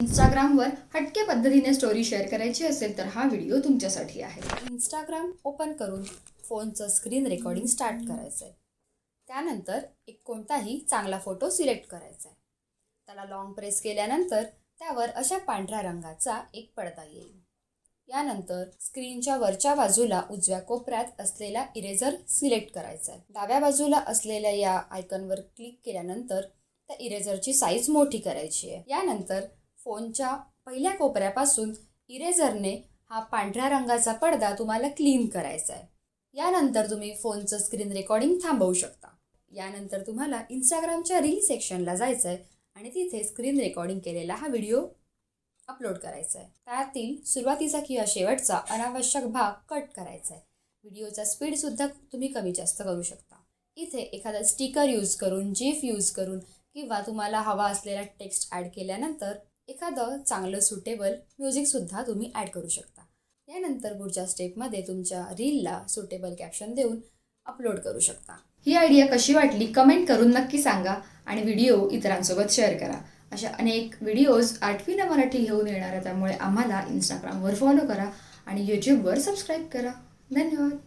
इंस्टाग्रामवर हटके पद्धतीने स्टोरी शेअर करायची असेल तर हा व्हिडिओ तुमच्यासाठी आहे. इंस्टाग्राम ओपन करून फोनचं स्क्रीन रेकॉर्डिंग स्टार्ट करायचं आहे त्यानंतर एक कोणताही चांगला फोटो सिलेक्ट करायचा आहे त्याला लॉंग प्रेस केल्यानंतर त्यावर अशा पांढऱ्या रंगाचा एक पडदा येईल. यानंतर स्क्रीनच्या वरच्या बाजूला उजव्या कोपऱ्यात असलेला इरेझर सिलेक्ट करायचा आहे डाव्या बाजूला असलेल्या या आयकनवर क्लिक केल्यानंतर त्या इरेझरची साईज मोठी करायची आहे. यानंतर फोनच्या पहिल्या कोपऱ्यापासून इरेझरने हा पांढऱ्या रंगाचा पडदा तुम्हाला क्लीन करायचा आहे. यानंतर तुम्ही फोनचं स्क्रीन रेकॉर्डिंग थांबवू शकता. यानंतर तुम्हाला इंस्टाग्रामच्या रील सेक्शनला जायचं आहे आणि तिथे स्क्रीन रेकॉर्डिंग केलेला हा व्हिडिओ अपलोड करायचा आहे त्यातील सुरुवातीचा किंवा शेवटचा अनावश्यक भाग कट करायचा आहे व्हिडिओचा स्पीडसुद्धा तुम्ही कमी जास्त करू शकता. इथे एखादा स्टिकर यूज करून जीफ यूज करून किंवा तुम्हाला हवा असलेला टेक्स्ट ॲड केल्यानंतर एखादं चांगलं सुटेबल म्युझिकसुद्धा तुम्ही ॲड करू शकता. यानंतर पुढच्या स्टेपमध्ये तुमच्या रीलला सुटेबल कॅप्शन देऊन अपलोड करू शकता. ही आयडिया कशी वाटली कमेंट करून नक्की सांगा आणि व्हिडिओ इतरांसोबत शेअर करा. अशा अनेक व्हिडिओज आठवीला मराठी घेऊन येणार आहे त्यामुळे आम्हाला इंस्टाग्रामवर फॉलो करा आणि यूट्यूबवर सबस्क्राईब करा. धन्यवाद.